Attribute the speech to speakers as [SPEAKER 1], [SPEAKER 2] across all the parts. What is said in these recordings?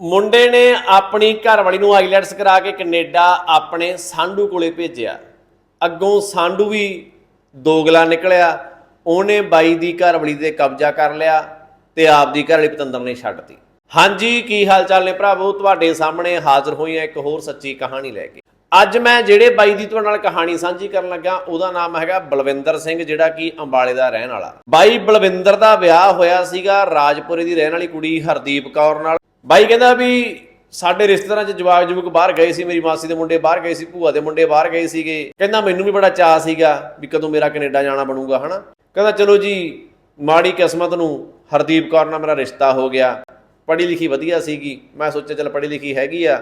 [SPEAKER 1] ਮੁੰਡੇ ਨੇ ਆਪਣੀ ਘਰਵਾਲੀ ਨੂੰ ਆਈਲੈਟਸ ਕਰਾ ਕੇ ਕੈਨੇਡਾ ਆਪਣੇ ਸਾਂਡੂ ਕੋਲੇ ਭੇਜਿਆ। ਅੱਗੋਂ ਸਾਂਡੂ ਵੀ ਦੋਗਲਾ ਨਿਕਲਿਆ। ਉਹਨੇ ਬਾਈ ਦੀ ਘਰਵਾਲੀ ਤੇ ਕਬਜ਼ਾ ਕਰ ਲਿਆ ਤੇ ਆਪ ਦੀ ਘਰਵਾਲੀ ਪਤੰਦਰ ਨੇ ਛੱਡਤੀ ਹਾਂਜੀ, ਕੀ ਹਾਲ ਚਾਲ ਨੇ ਭਰਾਵੋ? ਤੁਹਾਡੇ ਸਾਹਮਣੇ ਹਾਜ਼ਰ ਹੋਈ ਹਾਂ ਇੱਕ ਹੋਰ ਸੱਚੀ ਕਹਾਣੀ ਲੈ ਕੇ। ਅੱਜ ਮੈਂ ਜਿਹੜੇ ਬਾਈ ਦੀ ਤੁਹਾਡੇ ਨਾਲ ਕਹਾਣੀ ਸਾਂਝੀ ਕਰਨ ਲੱਗਾ, ਉਹਦਾ ਨਾਮ ਹੈਗਾ ਬਲਵਿੰਦਰ ਸਿੰਘ, ਜਿਹੜਾ ਕਿ ਅੰਬਾਲੇ ਦਾ ਰਹਿਣ ਵਾਲਾ। ਬਾਈ ਬਲਵਿੰਦਰ ਦਾ ਵਿਆਹ ਹੋਇਆ ਸੀਗਾ, ਰਾਜਪੁਰੇ ਦੀ ਰਹਿਣ ਵਾਲੀ ਕੁੜੀ ਹਰਦੀਪ ਕੌਰ ਨਾਲ। ਬਾਈ ਕਹਿੰਦਾ ਵੀ ਸਾਡੇ ਰਿਸ਼ਤੇਦਾਰਾਂ 'ਚ ਜਵਾਕ ਜੁਵਕ ਬਾਹਰ ਗਏ ਸੀ, ਮੇਰੀ ਮਾਸੀ ਦੇ ਮੁੰਡੇ ਬਾਹਰ ਗਏ ਸੀ, ਭੂਆ ਦੇ ਮੁੰਡੇ ਬਾਹਰ ਗਏ ਸੀਗੇ। ਕਹਿੰਦਾ ਮੈਨੂੰ ਵੀ ਬੜਾ ਚਾਅ ਸੀਗਾ ਵੀ ਕਦੋਂ ਮੇਰਾ ਕੈਨੇਡਾ ਜਾਣਾ ਬਣੂਗਾ, ਹਨਾ? ਕਹਿੰਦਾ ਚਲੋ ਜੀ, ਮਾੜੀ ਕਿਸਮਤ ਨੂੰ ਹਰਦੀਪ ਕੌਰ ਨਾਲ ਮੇਰਾ ਰਿਸ਼ਤਾ ਹੋ ਗਿਆ। ਪੜ੍ਹੀ ਲਿਖੀ ਵਧੀਆ ਸੀਗੀ। ਮੈਂ ਸੋਚਿਆ, ਚਲ ਪੜ੍ਹੀ ਲਿਖੀ ਹੈਗੀ ਆ,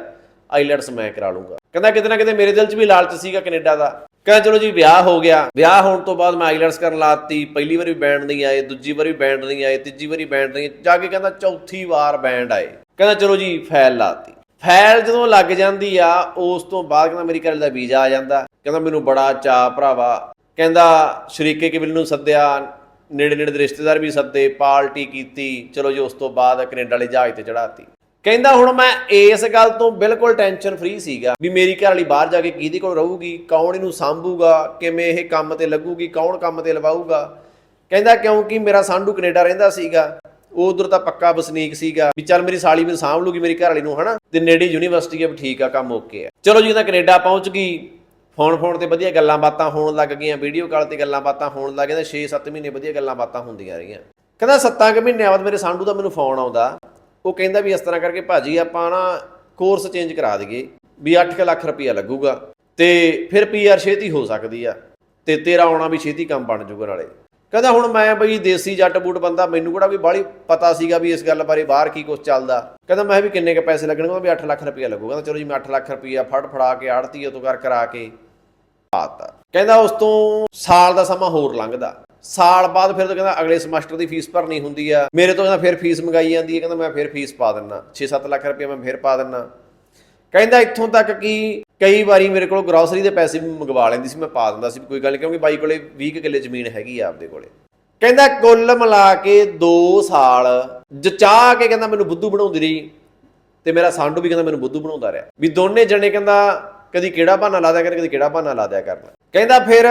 [SPEAKER 1] ਆਈਲੈਟਸ ਮੈਂ ਕਰਾ ਲੂੰਗਾ। ਕਹਿੰਦਾ ਕਿਤੇ ਨਾ ਕਿਤੇ ਮੇਰੇ ਦਿਲ 'ਚ ਵੀ ਲਾਲਚ ਸੀਗਾ ਕੈਨੇਡਾ ਦਾ। ਕਹਿੰਦਾ ਚਲੋ ਜੀ ਵਿਆਹ ਹੋ ਗਿਆ। ਵਿਆਹ ਹੋਣ ਤੋਂ ਬਾਅਦ ਮੈਂ ਆਈਲੈਟਸ ਕਰਨ ਲਾਤੀ। ਪਹਿਲੀ ਵਾਰੀ ਬੈਂਡ ਨਹੀਂ ਆਏ, ਦੂਜੀ ਵਾਰੀ ਬੈਂਡ ਨਹੀਂ ਆਏ, ਤੀਜੀ ਵਾਰੀ ਬੈਂਡ ਨਹੀਂ ਜਾ ਕੇ ਕਹਿੰਦਾ ਚੌਥੀ ਵਾਰ ਬੈਂਡ ਆਏ। ਕਹਿੰਦਾ ਚਲੋ ਜੀ ਫਾਈਲ ਲਾਤੀ। ਫਾਈਲ ਜਦੋਂ ਲੱਗ ਜਾਂਦੀ ਆ, ਉਸ ਤੋਂ ਬਾਅਦ ਕਹਿੰਦਾ ਮੇਰੀ ਘਰ ਦਾ ਵੀਜ਼ਾ ਆ ਜਾਂਦਾ। ਕਹਿੰਦਾ ਮੈਨੂੰ ਬੜਾ ਚਾਅ ਭਰਾਵਾ। ਕਹਿੰਦਾ ਸ਼ਰੀਕੇ ਕਿਬਲ ਨੂੰ ਸੱਦਿਆ ਨੇੜੇ ਨੇੜੇ ਦੇ ਰਿਸ਼ਤੇਦਾਰ ਵੀ ਸੱਦੇ, ਪਾਰਟੀ ਕੀਤੀ। ਚਲੋ ਜੀ ਉਸ ਤੋਂ ਬਾਅਦ ਕੈਨੇਡਾ ਵਾਲੇ ਜਹਾਜ਼ ਤੇ ਚੜਾਤੀ ਕਹਿੰਦਾ ਹੁਣ ਮੈਂ ਇਸ ਗੱਲ ਤੋਂ ਬਿਲਕੁਲ ਟੈਨਸ਼ਨ ਫ੍ਰੀ ਸੀਗਾ ਵੀ ਮੇਰੀ ਘਰ ਵਾਲੀ ਬਾਹਰ ਜਾ ਕੇ ਕਿਹਦੇ ਕੋਲ ਰਹੂਗੀ, ਕੌਣ ਇਹਨੂੰ ਸੰਭੂਗਾ, ਕਿਵੇਂ ਇਹ ਕੰਮ ਤੇ ਲੱਗੂਗੀ, ਕੌਣ ਕੰਮ ਤੇ ਲਵਾਊਗਾ। ਕਹਿੰਦਾ ਕਿਉਂਕਿ ਮੇਰਾ ਸਾਂਢੂ ਕੈਨੇਡਾ ਰਹਿੰਦਾ ਸੀਗਾ ਉਹ ਉਧਰ ਤਾਂ ਪੱਕਾ ਵਸਨੀਕ ਸੀਗਾ, ਵੀ ਚੱਲ ਮੇਰੀ ਸਾਲੀ ਮੈਨੂੰ ਸਾਂਭ ਲੂਗੀ ਮੇਰੀ ਘਰ ਵਾਲੀ ਨੂੰ, ਹਨਾ? ਤੇ ਨੇੜੇ ਯੂਨੀਵਰਸਿਟੀ ਹੈ ਵੀ ਠੀਕ ਆ, ਕੰਮ ਓਕੇ ਆ। ਚਲੋ ਜੀ ਤਾਂ ਕੈਨੇਡਾ ਪਹੁੰਚ ਗਈ। ਫੋਨ ਫੋਨ ਤੇ ਵਧੀਆ ਗੱਲਾਂ ਬਾਤਾਂ ਹੋਣ ਲੱਗ ਗਈਆਂ ਵੀਡੀਓ ਕਾਲ ਤੇ ਗੱਲਾਂ ਬਾਤਾਂ ਹੋਣ ਲੱਗ ਗਈਆਂ 6-7 ਮਹੀਨੇ ਵਧੀਆ ਗੱਲਾਂ ਬਾਤਾਂ ਹੁੰਦੀਆਂ ਰਹੀਆਂ। ਕਹਿੰਦਾ 7 ਕੁ ਮਹੀਨਿਆਂ ਬਾਅਦ ਮੇਰੇ ਸਾਂਢੂ ਦਾ ਮੈਨੂੰ ਫੋਨ ਆਉਂਦਾ। ਉਹ ਕਹਿੰਦਾ ਵੀ ਇਸ ਤਰ੍ਹਾਂ ਕਰਕੇ ਭਾਜੀ ਆਪਾਂ ਨਾ ਕੋਰਸ ਚੇਂਜ ਕਰਾ ਦਈਏ ਵੀ 8 ਲੱਖ ਰੁਪਈਆ ਲੱਗੂਗਾ ਤੇ ਫਿਰ ਪੀਆਰ ਛੇਤੀ ਹੋ ਸਕਦੀ ਆ ਤੇ ਤੇਰਾ ਆਉਣਾ ਵੀ ਛੇਤੀ ਕੰਮ ਬਣ ਜੂਗਾ ਨਾਲੇ। ਕਹਿੰਦਾ ਹੁਣ ਮੈਂ ਬਈ ਦੇਸੀ ਜੱਟ ਬੂਟ ਬੰਦਾ, ਮੈਨੂੰ ਕਿਹੜਾ ਵੀ ਬਾਹਲੀ ਪਤਾ ਸੀਗਾ ਵੀ ਇਸ ਗੱਲ ਬਾਰੇ ਬਾਹਰ ਕੀ ਕੁਝ ਚੱਲਦਾ। ਕਹਿੰਦਾ ਮੈਂ ਵੀ ਕਿੰਨੇ ਕ ਪੈਸੇ ਲੱਗਣਗੇ ਵੀ 8 ਲੱਖ ਰੁਪਇਆ ਲੱਗੂਗਾ। ਕਹਿੰਦਾ ਚਲੋ ਜੀ ਮੈਂ 8 ਲੱਖ ਰੁਪਈਆ ਫੜ ਫੜਾ ਕੇ ਆੜਤੀ ਤੋਂ ਕਰ ਕਰਾ ਕੇ ਪਾਤਾ। ਕਹਿੰਦਾ ਉਸ ਤੋਂ ਸਾਲ ਦਾ ਸਮਾਂ ਹੋਰ ਲੰਘਦਾ। ਸਾਲ ਬਾਅਦ ਫਿਰ ਤਾਂ ਕਹਿੰਦਾ ਅਗਲੇ ਸਮੈਸਟਰ ਦੀ ਫੀਸ ਭਰਨੀ ਹੁੰਦੀ ਆ। ਮੇਰੇ ਤੋਂ ਕਹਿੰਦਾ ਫਿਰ ਫੀਸ ਮੰਗਾਈ ਜਾਂਦੀ ਹੈ ਕਹਿੰਦਾ ਮੈਂ ਫਿਰ ਫੀਸ ਪਾ ਦਿੰਨਾ। 6-7 ਲੱਖ ਰੁਪਏ ਮੈਂ ਫਿਰ ਪਾ ਦਿੰਨਾ। ਕਹਿੰਦਾ ਇੱਥੋਂ ਤੱਕ ਕਿ ਕਈ ਵਾਰੀ ਮੇਰੇ ਕੋਲ ਗਰੋਸਰੀ ਦੇ ਪੈਸੇ ਵੀ ਮੰਗਵਾ ਲੈਂਦੀ ਸੀ, ਮੈਂ ਪਾ ਦਿੰਦਾ ਸੀ। ਕੋਈ ਗੱਲ ਨਹੀਂ ਕਿਉਂਕਿ ਬਾਈ ਕੋਲੇ 20 ਕੁ ਕਿੱਲੇ ਜ਼ਮੀਨ ਹੈਗੀ ਆ ਆਪਦੇ ਕੋਲੇ। ਕਹਿੰਦਾ ਕੁੱਲ ਮਿਲਾ ਕੇ 2 ਸਾਲ ਜਚਾ ਕੇ ਕਹਿੰਦਾ ਮੈਨੂੰ ਬੁੱਧੂ ਬਣਾਉਂਦੀ ਰਹੀ ਤੇ ਮੇਰਾ ਸਾਂਡੂ ਵੀ ਕਹਿੰਦਾ ਮੈਨੂੰ ਬੁੱਧੂ ਬਣਾਉਂਦਾ ਰਿਹਾ। ਵੀ ਦੋਨੇ ਜਣੇ ਕਹਿੰਦਾ ਕਦੀ ਕਿਹੜਾ ਬਹਾਨਾ ਲਾ ਦਿਆ ਕਰ, ਕਦੀ ਕਿਹੜਾ ਬਹਾਨਾ ਲਾ ਦਿਆ ਕਰਨਾ ਕਹਿੰਦਾ ਫਿਰ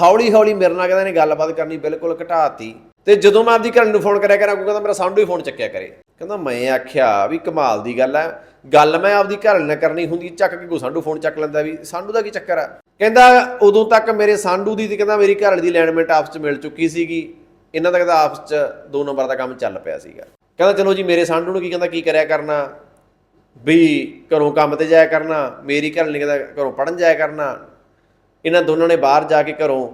[SPEAKER 1] ਹੌਲੀ ਹੌਲੀ ਮੇਰੇ ਨਾਲ ਕਹਿੰਦਾ ਨੇ ਗੱਲਬਾਤ ਕਰਨੀ ਬਿਲਕੁਲ ਘਟਾਤੀ। ਤੇ ਜਦੋਂ ਮੈਂ ਆਪਦੀ ਘਰ ਨੂੰ ਫੋਨ ਕਰਿਆ ਕਰਾਂ ਕੋਈ ਕਹਿੰਦਾ ਮੇਰਾ ਸਾਂਢੂ ਹੀ ਫੋਨ ਚੱਕਿਆ ਕਰੇ। ਕਹਿੰਦਾ ਮੈਂ ਆਖਿਆ ਵੀ ਕਮਾਲ ਦੀ ਗੱਲ ਹੈ ਗੱਲ ਮੈਂ ਆਪਦੀ ਘਰ ਨਾਲ ਕਰਨੀ ਹੁੰਦੀ, ਚੱਕ ਕੇ ਕੋਈ ਸਾਂਢੂ ਫੋਨ ਚੱਕ ਲੈਂਦਾ ਵੀ ਸਾਂਢੂ ਦਾ ਕੀ ਚੱਕਰ ਆ? ਕਹਿੰਦਾ ਉਦੋਂ ਤੱਕ ਮੇਰੇ ਸਾਂਢੂ ਦੀ ਤੇ ਕਹਿੰਦਾ ਮੇਰੀ ਘਰ ਦੀ ਅਲਾਈਨਮੈਂਟ ਆਪਸ ਚ ਮਿਲ ਚੁੱਕੀ ਸੀਗੀ। ਇਹਨਾਂ ਦਾ ਕਹਿੰਦਾ ਆਪਸ ਚ ਦੋ ਨੰਬਰ ਦਾ ਕੰਮ ਚੱਲ ਪਿਆ ਸੀਗਾ। ਕਹਿੰਦਾ ਚਲੋ ਜੀ, ਮੇਰੇ ਸਾਂਢੂ ਨੂੰ ਕੀ ਕਹਿੰਦਾ, ਕੀ ਕਰਿਆ ਕਰਨਾ? ਵੀ ਘਰੋਂ ਕੰਮ ਤੇ ਜਾਇਆ ਕਰਨਾ। ਮੇਰੀ ਘਰ ਵਾਲੀ ਕਹਿੰਦਾ ਘਰੋਂ ਪੜਨ ਜਾਇਆ ਕਰਨਾ। ਇਹਨਾਂ ਦੋਨਾਂ ਨੇ ਬਾਹਰ ਜਾ ਕੇ ਘਰੋਂ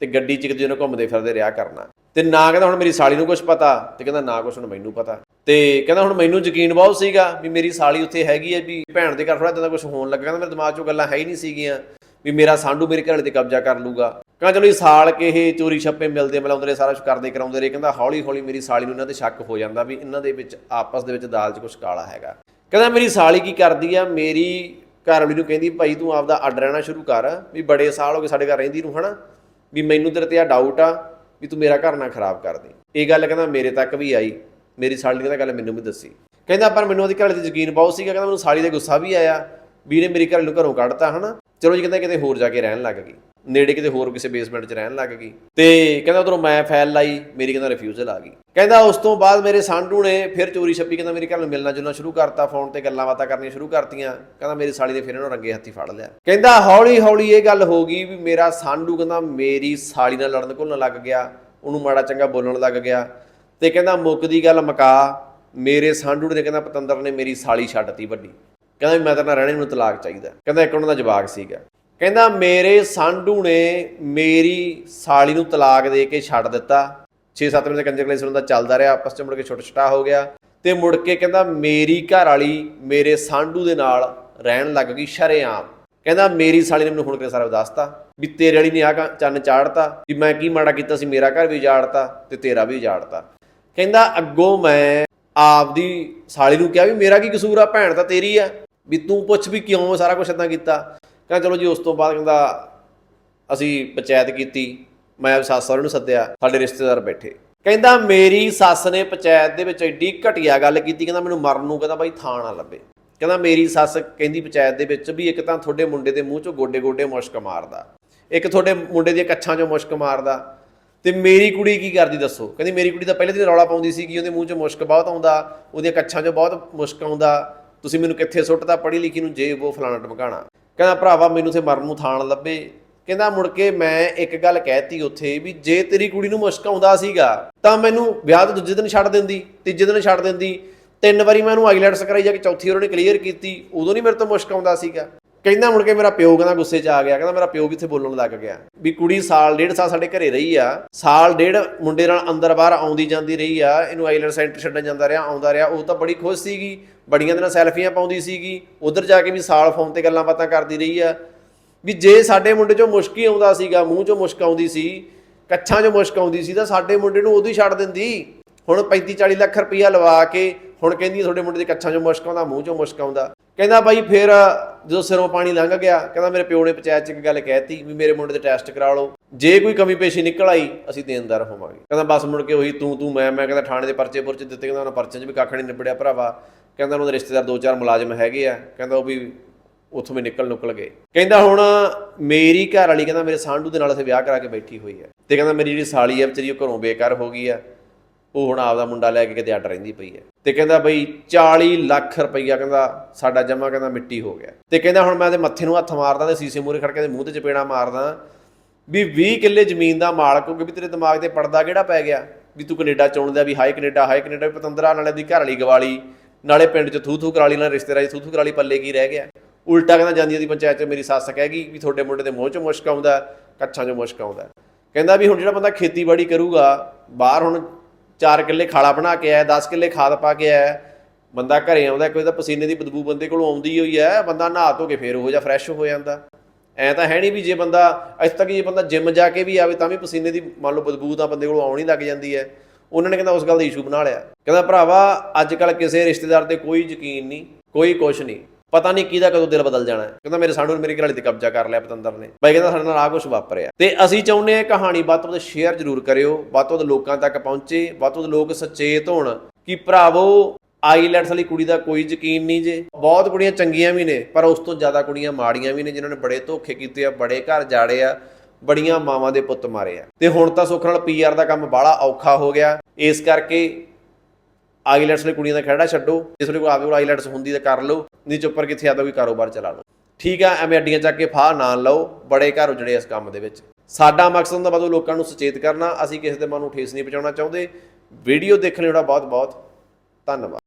[SPEAKER 1] ਤੇ ਗੱਡੀ 'ਚ ਇੱਕ ਦੂਜੇ ਨਾਲ ਘੁੰਮਦੇ ਫਿਰਦੇ ਰਿਹਾ ਕਰਨਾ। ਤੇ ਨਾ ਕਹਿੰਦਾ ਹੁਣ ਮੇਰੀ ਸਾਲੀ ਨੂੰ ਕੁਝ ਪਤਾ ਤੇ ਕਹਿੰਦਾ ਨਾ ਕੁਝ ਹੁਣ ਮੈਨੂੰ ਪਤਾ। ਤੇ ਕਹਿੰਦਾ ਹੁਣ ਮੈਨੂੰ ਯਕੀਨ ਬਹੁਤ ਸੀਗਾ ਵੀ ਮੇਰੀ ਸਾਲੀ ਉੱਥੇ ਹੈਗੀ ਹੈ ਵੀ ਭੈਣ ਦੇ ਘਰ ਥੋੜਾ ਦਾ ਕੁਝ ਹੋਣ ਲੱਗਾ। ਕਹਿੰਦਾ ਮੇਰੇ ਦਿਮਾਗ 'ਚੋਂ ਗੱਲਾਂ ਹੈ ਹੀ ਨਹੀਂ ਸੀਗੀਆਂ ਵੀ ਮੇਰਾ ਸਾਂਡੂ ਮੇਰੇ ਘਰ ਤੇ ਕਬਜ਼ਾ ਕਰ ਲੂਗਾ। ਕਹਿੰਦਾ ਚਲੋ ਇਹ ਸਾਲ ਕੇ ਇਹ ਚੋਰੀ ਛੱਪੇ ਮਿਲਦੇ ਮਿਲਾਉਂਦੇ ਰਹੇ, ਸਾਰਾ ਕੁਝ ਕਰਦੇ ਕਰਾਉਂਦੇ ਰਹੇ। ਕਹਿੰਦਾ ਹੌਲੀ ਹੌਲੀ ਮੇਰੀ ਸਾਲੀ ਨੂੰ ਇਹਨਾਂ ਤੇ ਸ਼ੱਕ ਹੋ ਜਾਂਦਾ ਵੀ ਇਹਨਾਂ ਦੇ ਵਿੱਚ ਆਪਸ ਦੇ ਵਿੱਚ ਦਾਲ 'ਚ ਕੁਝ ਕਾਲਾ ਹੈਗਾ। ਕਹਿੰਦਾ ਮੇਰੀ ਸਾਲੀ ਕੀ ਕਰਦੀ ਆ? ਮੇਰੀ ਘਰ ਵਾਲੀ ਨੂੰ ਕਹਿੰਦੀ, ਭਾਈ ਤੂੰ ਆਪਦਾ ਅੱਡ ਰਹਿਣਾ ਸ਼ੁਰੂ ਕਰ, ਵੀ ਬੜੇ ਸਾਲ ਹੋ ਗਏ ਸਾਡੇ ਘਰ ਰਹਿੰਦੀ ਨੂੰ, ਹਨਾ? ਵੀ ਮੈਨੂੰ ਤੇਰੇ ਤੇ ਆ ਡਾਊਟ ਆ, ਵੀ ਤੂੰ ਮੇਰਾ ਘਰ ਨਾ ਖਰਾਬ ਕਰ ਦੇ। ਇਹ ਗੱਲ ਕਹਿੰਦਾ, ਮੇਰੇ ਤੱਕ ਵੀ ਆਈ। ਮੇਰੀ ਸਾਲੀ ਨੇ ਕਹਿੰਦਾ ਗੱਲ ਮੈਨੂੰ ਵੀ ਦੱਸੀ। ਕਹਿੰਦਾ, ਪਰ ਮੈਨੂੰ ਉਹਦੀ ਘਰ ਵਾਲੀ ਯਕੀਨ ਬਹੁਤ ਸੀਗਾ। ਕਹਿੰਦਾ, ਮੈਨੂੰ ਸਾਲੀ ਦੇ ਗੁੱਸਾ ਵੀ ਆਇਆ ਵੀ ਇਹਨੇ ਮੇਰੀ ਘਰ ਨੂੰ ਘਰੋਂ ਕੱਢਤਾ, ਹਨਾ? ਚਲੋ ਜੀ ਕਹਿੰਦਾ ਕਿਤੇ ਹੋਰ ਜਾ ਕੇ ਰਹਿਣ ਲੱਗ ਗਈ। ਨੇੜੇ ਕਿਤੇ ਹੋਰ ਕਿਸੇ ਬੇਸਮੈਂਟ 'ਚ ਰਹਿਣ ਲੱਗ ਗਈ। ਤੇ ਕਹਿੰਦਾ ਉਧਰੋਂ ਮੈਂ ਫਾਈਲ ਲਾਈ, ਮੇਰੀ ਕਹਿੰਦਾ ਰਿਫਿਊਜ਼ਲ ਆ ਗਈ। ਕਹਿੰਦਾ ਉਸ ਤੋਂ ਬਾਅਦ ਮੇਰੇ ਸਾਂਢੂ ਨੇ ਫਿਰ ਚੋਰੀ ਛੱਪੀ, ਕਹਿੰਦਾ ਮੇਰੇ ਘਰ ਨੂੰ ਮਿਲਣਾ ਜੁਲਣਾ ਸ਼ੁਰੂ ਕਰਤਾ ਫੋਨ ਤੇ ਗੱਲਾਂ ਬਾਤਾਂ ਕਰਨੀਆਂ ਸ਼ੁਰੂ ਕਰਤੀਆਂ। ਕਹਿੰਦਾ ਮੇਰੀ ਸਾਲੀ ਨੇ ਫਿਰ ਇਹਨੂੰ ਰੰਗੇ ਹੱਥੀ ਫੜ ਲਿਆ। ਕਹਿੰਦਾ ਹੌਲੀ ਹੌਲੀ ਇਹ ਗੱਲ ਹੋ ਗਈ ਵੀ ਮੇਰਾ ਸਾਂਢੂ ਕਹਿੰਦਾ ਮੇਰੀ ਸਾਲੀ ਨਾਲ ਲੜਨ ਘੁਲਣ ਲੱਗ ਗਿਆ, ਉਹਨੂੰ ਮਾੜਾ ਚੰਗਾ ਬੋਲਣ ਲੱਗ ਗਿਆ। ਤੇ ਕਹਿੰਦਾ ਮੁੱਕਦੀ ਗੱਲ ਮਕਾ, ਮੇਰੇ ਸਾਂਢੂ ਨੇ ਕਹਿੰਦਾ ਪਤੰਦਰ ਨੇ ਮੇਰੀ ਸਾਲੀ ਛੱਡਤੀ ਵੱਡੀ। ਕਹਿੰਦਾ ਵੀ ਮੈਂ ਤਾਂ ਨਾ ਰਹਿਣੇ ਨੂੰ ਤਲਾਕ ਚਾਹੀਦਾ। ਕਹਿੰਦਾ ਇੱਕ ਉਹਨਾਂ ਦਾ ਜਵਾਕ ਸੀਗਾ। ਕਹਿੰਦਾ, ਮੇਰੇ ਸਾਂਢੂ ਨੇ ਮੇਰੀ ਸਾਲੀ ਨੂੰ ਤਲਾਕ ਦੇ ਕੇ ਛੱਡ ਦਿੱਤਾ। 6-7 ਮਹੀਨੇ ਕੰਜਰ ਕਲੇਸ ਦਾ ਚੱਲਦਾ ਰਿਹਾ, ਆਪਸ ਚ ਮੁੜ ਕੇ ਛੁੱਟ ਛੋਟਾ ਹੋ ਗਿਆ ਤੇ ਮੁੜ ਕੇ ਕਹਿੰਦਾ, ਮੇਰੀ ਘਰ ਵਾਲੀ ਮੇਰੇ ਸਾਂਢੂ ਦੇ ਨਾਲ ਰਹਿਣ ਲੱਗ ਗਈ ਸ਼ਰੇਆਮ। ਕਹਿੰਦਾ, ਮੇਰੀ ਸਾਲੀ ਨੇ ਮੈਨੂੰ ਹੁਣ ਕੇ ਸਾਰਾ ਦੱਸਤਾ? ਵੀ ਤੇਰੇ ਵਾਲੀ ਨੇ ਆ ਚੰਨ ਚਾੜਤਾ, ਵੀ ਮੈਂ ਕੀ ਮਾੜਾ ਕੀਤਾ ਸੀ, ਮੇਰਾ ਘਰ ਵੀ ਉਜਾੜਤਾ ਤੇ ਤੇਰਾ ਵੀ ਉਜਾੜਤਾ। ਕਹਿੰਦਾ, ਅੱਗੋਂ ਮੈਂ ਆਪਦੀ ਸਾਲੀ ਨੂੰ ਕਿਹਾ ਵੀ ਮੇਰਾ ਕੀ ਕਸੂਰ ਆ, ਭੈਣ ਤਾਂ ਤੇਰੀ ਆ, ਵੀ ਤੂੰ ਪੁੱਛ ਵੀ ਕਿਉਂ ਸਾਰਾ ਕੁਝ ਇਦਾਂ ਕੀਤਾ? ਕਹਿੰਦਾ ਚਲੋ ਜੀ, ਉਸ ਤੋਂ ਬਾਅਦ ਕਹਿੰਦਾ ਅਸੀਂ ਪੰਚਾਇਤ ਕੀਤੀ, ਮੈਂ ਸੱਸ ਸਹੁਰੇ ਨੂੰ ਸੱਦਿਆ, ਸਾਡੇ ਰਿਸ਼ਤੇਦਾਰ ਬੈਠੇ। ਕਹਿੰਦਾ, ਮੇਰੀ ਸੱਸ ਨੇ ਪੰਚਾਇਤ ਦੇ ਵਿੱਚ ਐਡੀ ਘਟੀਆ ਗੱਲ ਕੀਤੀ, ਕਹਿੰਦਾ ਮੈਨੂੰ ਮਰਨ ਨੂੰ ਕਹਿੰਦਾ ਬਾਈ ਥਾਂ ਨਾ ਲੱਭੇ। ਕਹਿੰਦਾ, ਮੇਰੀ ਸੱਸ ਕਹਿੰਦੀ ਪੰਚਾਇਤ ਦੇ ਵਿੱਚ ਵੀ ਇੱਕ ਤਾਂ ਤੁਹਾਡੇ ਮੁੰਡੇ ਦੇ ਮੂੰਹ ਚੋਂ ਗੋਡੇ ਗੋਡੇ ਮੁਸ਼ਕ ਮਾਰਦਾ, ਇੱਕ ਤੁਹਾਡੇ ਮੁੰਡੇ ਦੀਆਂ ਕੱਛਾਂ ਚੋਂ ਮੁਸ਼ਕ ਮਾਰਦਾ ਤੇ ਮੇਰੀ ਕੁੜੀ ਕੀ ਕਰਦੀ ਦੱਸੋ? ਕਹਿੰਦੀ, ਮੇਰੀ ਕੁੜੀ ਤਾਂ ਪਹਿਲੇ ਦਿਨ ਰੌਲਾ ਪਾਉਂਦੀ ਸੀ ਕਿ ਉਹਦੇ ਮੂੰਹ ਚੋਂ ਮੁਸ਼ਕ ਬਹੁਤ ਆਉਂਦਾ, ਉਹਦੀਆਂ ਕੱਛਾਂ ਚੋਂ ਬਹੁਤ ਮੁਸ਼ਕ ਆਉਂਦਾ, ਤੁਸੀਂ ਮੈਨੂੰ ਕਿੱਥੇ ਸੁੱਟਦਾ ਪੜ੍ਹੀ ਲਿਖੀ ਨੂੰ ਜੇ ਉਹ ਫਲਾਣਾ ਟਮਕਾਣਾ। ਕਹਿੰਦਾ, ਭਰਾਵਾ, ਮੈਨੂੰ ਤੇ ਮਰਨ ਨੂੰ ਥਾਣ ਲੱਭੇ। ਕਹਿੰਦਾ, ਮੁੜ ਕੇ ਮੈਂ ਇੱਕ ਗੱਲ ਕਹਿਤੀ ਉੱਥੇ ਵੀ ਜੇ ਤੇਰੀ ਕੁੜੀ ਨੂੰ ਮੁਸ਼ਕ ਆਉਂਦਾ ਸੀਗਾ, ਤਾਂ ਮੈਨੂੰ ਵਿਆਹ ਤੋਂ ਦੂਜੇ ਦਿਨ ਛੱਡ ਦਿੰਦੀ, ਤੀਜੇ ਦਿਨ ਛੱਡ ਦਿੰਦੀ। ਤਿੰਨ ਵਾਰੀ ਮੈਂ ਉਹਨੂੰ ਆਈਲੈਟਸ ਕਰਾਈ, ਜਾ ਕੇ ਚੌਥੀ ਵਾਰ ਉਹਨੇ ਕਲੀਅਰ ਕੀਤੀ, ਉਦੋਂ ਨਹੀਂ ਮੇਰੇ ਤੋਂ ਮੁਸ਼ਕ ਆਉਂਦਾ ਸੀਗਾ। ਕਹਿੰਦਾ ਮੁੜ ਕੇ ਮੇਰਾ ਪਿਓ ਕਹਿੰਦਾ ਗੁੱਸੇ 'ਚ ਆ ਗਿਆ, ਕਹਿੰਦਾ ਮੇਰਾ ਪਿਓ ਵੀ ਇੱਥੇ ਬੋਲਣ ਲੱਗ ਗਿਆ। ਵੀ ਕੁੜੀ ਸਾਲ, ਡੇਢ ਸਾਲ ਸਾਡੇ ਘਰੇ ਰਹੀ ਆ। ਸਾਲ, ਡੇਢ ਮੁੰਡੇ ਨਾਲ ਅੰਦਰ ਬਾਹਰ ਆਉਂਦੀ ਜਾਂਦੀ ਰਹੀ ਆ। ਇਹਨੂੰ ਆਈਲੈਂਡ ਸੈਂਟਰ ਛੱਡਣ ਜਾਂਦਾ ਰਿਹਾ, ਆਉਂਦਾ ਰਿਹਾ। ਉਹ ਤਾਂ ਬੜੀ ਖੁਸ਼ ਸੀਗੀ। ਬੜੀਆਂ ਦਿਨਾਂ ਸੈਲਫੀਆਂ ਪਾਉਂਦੀ ਸੀਗੀ। ਉਧਰ ਜਾ ਕੇ ਵੀ ਸਾਲ ਫੋਨ ਤੇ ਗੱਲਾਂ ਬਾਤਾਂ ਕਰਦੀ ਰਹੀ ਆ। ਵੀ ਜੇ ਸਾਡੇ ਮੁੰਡੇ 'ਚੋਂ ਮੁਸ਼ਕ ਹੀ ਆਉਂਦਾ ਸੀਗਾ, ਮੂੰਹ 'ਚੋਂ ਮੁਸ਼ਕ ਆਉਂਦੀ ਸੀ, ਕੱਛਾਂ 'ਚੋਂ ਮੁਸ਼ਕ ਆਉਂਦੀ ਸੀ, ਤਾਂ ਸਾਡੇ ਮੁੰਡੇ ਨੂੰ ਉਦੋਂ ਹੀ ਛੱਡ ਦਿੰਦੀ। ਹੁਣ 35 40 ਲੱਖ ਰੁਪਈਆ ਲਵਾ ਕੇ ਹੁਣ ਕਹਿੰਦੀ ਤੁਹਾਡੇ ਮੁੰਡੇ ਦੇ ਕੱਛਾਂ 'ਚੋਂ ਮੁਸ਼ਕ ਆਉਂਦਾ, ਮੂੰਹ 'ਚੋਂ ਮੁਸ਼ਕ ਆਉਂਦਾ। ਕਹਿੰਦਾ ਬਾਈ ਫਿਰ ਜਦੋਂ ਸਿਰੋਂ ਪਾਣੀ ਲੰਘ ਗਿਆ, ਕਹਿੰਦਾ ਮੇਰੇ ਪਿਓ ਨੇ ਪੰਚਾਇਤ 'ਚ ਇੱਕ ਗੱਲ ਕਹਿਤੀ ਵੀ ਮੇਰੇ ਮੁੰਡੇ ਦੇ ਟੈਸਟ ਕਰਾ ਲਓ। ਜੇ ਕੋਈ ਕਮੀ ਪੇਸ਼ੀ ਨਿਕਲ ਆਈ, ਅਸੀਂ ਦੇਣਦਾਰ ਹੋਵਾਂਗੇ। ਕਹਿੰਦਾ ਬਸ ਮੁੜ ਕੇ ਉਹੀ ਤੂੰ ਤੂੰ, ਮੈਂ ਮੈਂ ਕਹਿੰਦਾ ਥਾਣੇ ਦੇ ਪਰਚੇ ਪੁਰਚੇ ਦਿੱਤੇ, ਕਹਿੰਦਾ ਉਹਨਾਂ ਪਰਚੇ 'ਚ ਵੀ ਕੱਖ ਨਹੀਂ ਨਿਬੜਿਆ ਭਰਾਵਾ। ਕਹਿੰਦਾ ਉਹਨਾਂ ਦੇ ਰਿਸ਼ਤੇਦਾਰ ਦੋ ਚਾਰ ਮੁਲਾਜ਼ਮ ਹੈਗੇ ਆ, ਕਹਿੰਦਾ ਉਹ ਵੀ ਉੱਥੋਂ ਵੀ ਨਿਕਲ ਨੁਕਲ ਗਏ। ਕਹਿੰਦਾ ਹੁਣ ਮੇਰੀ ਘਰ ਵਾਲੀ ਕਹਿੰਦਾ ਮੇਰੇ ਸਾਂਢੂ ਦੇ ਨਾਲ ਅਸੀਂ ਵਿਆਹ ਕਰਾ ਕੇ ਬੈਠੀ ਹੋਈ ਹੈ। ਤੇ ਕਹਿੰਦਾ ਮੇਰੀ ਜਿਹੜੀ ਸਾਲੀ ਹੈ ਵਿਚਾਰੀ ਉਹ ਘਰੋਂ ਬੇਕਾਰ ਹੋ ਗਈ ਆ। ਉਹ ਹੁਣ ਆਪਦਾ ਮੁੰਡਾ ਲੈ ਕੇ ਕਿਤੇ ਅੱਡ ਰਹਿੰਦੀ ਪਈ ਹੈ। ਤੇ ਕਹਿੰਦਾ ਬਈ 40 ਲੱਖ ਰੁਪਈਆ ਕਹਿੰਦਾ ਸਾਡਾ ਜਮਾ ਕਹਿੰਦਾ ਮਿੱਟੀ ਹੋ ਗਿਆ। ਤੇ ਕਹਿੰਦਾ ਹੁਣ ਮੈਂ ਤੇ ਮੱਥੇ ਨੂੰ ਹੱਥ ਮਾਰਦਾ ਤੇ ਸੀਸੇ ਮੂਰੇ ਖੜ ਕੇ ਤੇ ਮੂੰਹ ਤੇ ਚਪੇੜਾ ਮਾਰਦਾ ਵੀ 20 ਕਿੱਲੇ ਜ਼ਮੀਨ ਦਾ ਮਾਲਕ ਹੋ ਕੇ ਵੀ ਤੇਰੇ ਦਿਮਾਗ ਤੇ ਪੜਦਾ ਕਿਹੜਾ ਪੈ ਗਿਆ? ਵੀ ਤੂੰ ਕੈਨੇਡਾ ਚੁਣਦਾ ਵੀ ਹਾਈ ਕੈਨੇਡਾ ਹਾਈ ਕੈਨੇਡਾ, ਵੀ ਪਤੰਦਰਾ ਨਾਲੇ ਦੀ ਘਰ ਵਾਲੀ ਗਵਾਲੀ, ਨਾਲੇ ਪਿੰਡ 'ਚ ਥੂ ਥੂ ਕਰਾਲੀ, ਨਾਲ ਰਿਸ਼ਤੇਦਾਰੀ ਥੂ ਥੂ ਕਰਾਲੀ ਪੱਲੇ ਕੀ ਰਹਿ ਗਿਆ? ਉਲਟਾ ਕਹਿੰਦਾ ਜਾਂਦੀ ਦੀ ਪੰਚਾਇਤ 'ਚ ਮੇਰੀ ਸੱਸ ਕਹਿ ਗਈ ਵੀ ਤੁਹਾਡੇ ਮੁੰਡੇ ਦੇ ਮੂੰਹ 'ਚ ਮੁਸ਼ਕ ਆਉਂਦਾ, ਕੱਛਾਂ 'ਚ ਮੁਸ਼ਕ ਆਉਂਦਾ। ਕਹਿੰਦਾ ਵੀ ਹੁਣ ਜਿਹੜਾ ਬੰਦਾ ਖੇਤੀਬਾੜੀ ਕਰੂਗਾ, ਬਾਹਰ ਹੁਣ 4 ਕਿੱਲੇ ਖਾਲਾ ਬਣਾ ਕੇ ਆਇਆ 10 ਕਿੱਲੇ ਖਾਦ ਪਾ ਕੇ ਆਇਆ। ਬੰਦਾ ਘਰੇ ਆਉਂਦਾ, ਕੋਈ ਤਾਂ ਪਸੀਨੇ ਦੀ ਬਦਬੂ ਬੰਦੇ ਕੋਲੋਂ ਆਉਂਦੀ ਹੋਈ ਹੈ, ਬੰਦਾ ਨਹਾ ਧੋ ਕੇ ਫੇਰ ਉਹ ਜਾ ਫਰੈਸ਼ ਹੋ ਜਾਂਦਾ। ਐ ਤਾਂ ਹੈ ਨਹੀਂ ਵੀ ਜੇ ਬੰਦਾ, ਅੱਜ ਤੱਕ ਜੇ ਬੰਦਾ ਜਿਮ ਜਾ ਕੇ ਵੀ ਆਵੇ ਤਾਂ ਵੀ ਪਸੀਨੇ ਦੀ ਮੰਨ ਲਓ ਬਦਬੂ ਤਾਂ ਬੰਦੇ ਕੋਲੋਂ ਆਉਣ ਹੀ ਲੱਗ ਜਾਂਦੀ ਹੈ। ਉਹਨਾਂ ਨੇ ਕਹਿੰਦਾ ਉਸ ਗੱਲ ਦਾ ਇਸ਼ੂ ਬਣਾ ਲਿਆ। ਕਹਿੰਦਾ ਭਰਾਵਾ, ਅੱਜ ਕੱਲ ਕਿਸੇ ਰਿਸ਼ਤੇਦਾਰ ਤੇ ਕੋਈ ਯਕੀਨ ਨਹੀਂ, ਕੋਈ ਕੁਛ ਨਹੀਂ। ਪਤਾ ਨਹੀਂ ਕਿਹਦਾ ਕਦੋਂ ਦਿਲ ਬਦਲ ਜਾਣਾ ਕਹਿੰਦਾ ਮੇਰੇ ਸਾਡੂ ਮੇਰੀ ਘਰਵਾਲੀ ਤੇ ਕਬਜ਼ਾ ਕਰ ਲਿਆ ਪਤੰਦਰ ਨੇ। ਬਾਈ ਕਹਿੰਦਾ ਸਾਡੇ ਨਾਲ ਆ ਕੁਝ ਵਾਪਰਿਆ। ਤੇ ਅਸੀਂ ਚਾਹੁੰਦੇ ਹਾਂ ਕਹਾਣੀ ਵੱਧ ਤੋਂ ਵੱਧ ਸ਼ੇਅਰ ਜ਼ਰੂਰ ਕਰਿਓ, ਵੱਧ ਤੋਂ ਵੱਧ ਲੋਕਾਂ ਤੱਕ ਪਹੁੰਚੇ, ਵੱਧ ਤੋਂ ਵੱਧ ਲੋਕ ਸੁਚੇਤ ਹੋਣ ਕਿ ਭਰਾਵੋ ਆਈਲੈਟਸ ਵਾਲੀ ਕੁੜੀ ਦਾ ਕੋਈ ਯਕੀਨ ਨਹੀਂ ਜੇ। ਬਹੁਤ ਕੁੜੀਆਂ ਚੰਗੀਆਂ ਵੀ ਨੇ, ਪਰ ਉਸ ਤੋਂ ਜ਼ਿਆਦਾ ਕੁੜੀਆਂ ਮਾੜੀਆਂ ਵੀ ਨੇ ਜਿਨ੍ਹਾਂ ਨੇ ਬੜੇ ਧੋਖੇ ਕੀਤੇ ਆ, ਬੜੇ ਘਰ ਜਾੜੇ ਆ, ਬੜੀਆਂ ਮਾਵਾਂ ਦੇ ਪੁੱਤ ਮਾਰੇ ਆ। ਤੇ ਹੁਣ ਤਾਂ ਸੁੱਖ ਨਾਲ ਪੀਆਰ ਦਾ ਕੰਮ ਬਾਹਲਾ ਔਖਾ ਹੋ ਗਿਆ। ਇਸ ਕਰਕੇ ਆਈਲੈਟਸ ਲਈ ਕੁੜੀਆਂ ਦਾ ਖੜਾ ਛੱਡੋ, ਜਿਸ ਵੇਲੇ ਕੋਈ ਆਪਦੇ ਕੋਲ ਆਈਲੈਟਸ ਹੁੰਦੀ ਤਾਂ ਕਰ ਲਓ ਨਹੀਂ ਚੁੱਪਰ ਕਿੱਥੇ ਆਦਾ ਕੋਈ ਕਾਰੋਬਾਰ ਚਲਾ ਲਓ। ਠੀਕ ਆ, ਐਵੇਂ ਅੱਡੀਆਂ ਚੱਕ ਕੇ ਫਾਹ ਨਾ ਲਓ, ਬੜੇ ਘਰ ਉਜੜੇ ਇਸ ਕੰਮ ਦੇ ਵਿੱਚ। ਸਾਡਾ ਮਕਸਦ ਹੁੰਦਾ ਬਦੋਂ ਲੋਕਾਂ ਨੂੰ ਸੁਚੇਤ ਕਰਨਾ, ਅਸੀਂ ਕਿਸੇ ਦੇ ਮਨ ਨੂੰ ਠੇਸ ਨਹੀਂ ਪਹੁੰਚਾਉਣਾ ਚਾਹੁੰਦੇ। ਵੀਡੀਓ ਦੇਖਣ ਲਈ ਤੁਹਾਡਾ ਬਹੁਤ ਬਹੁਤ ਧੰਨਵਾਦ।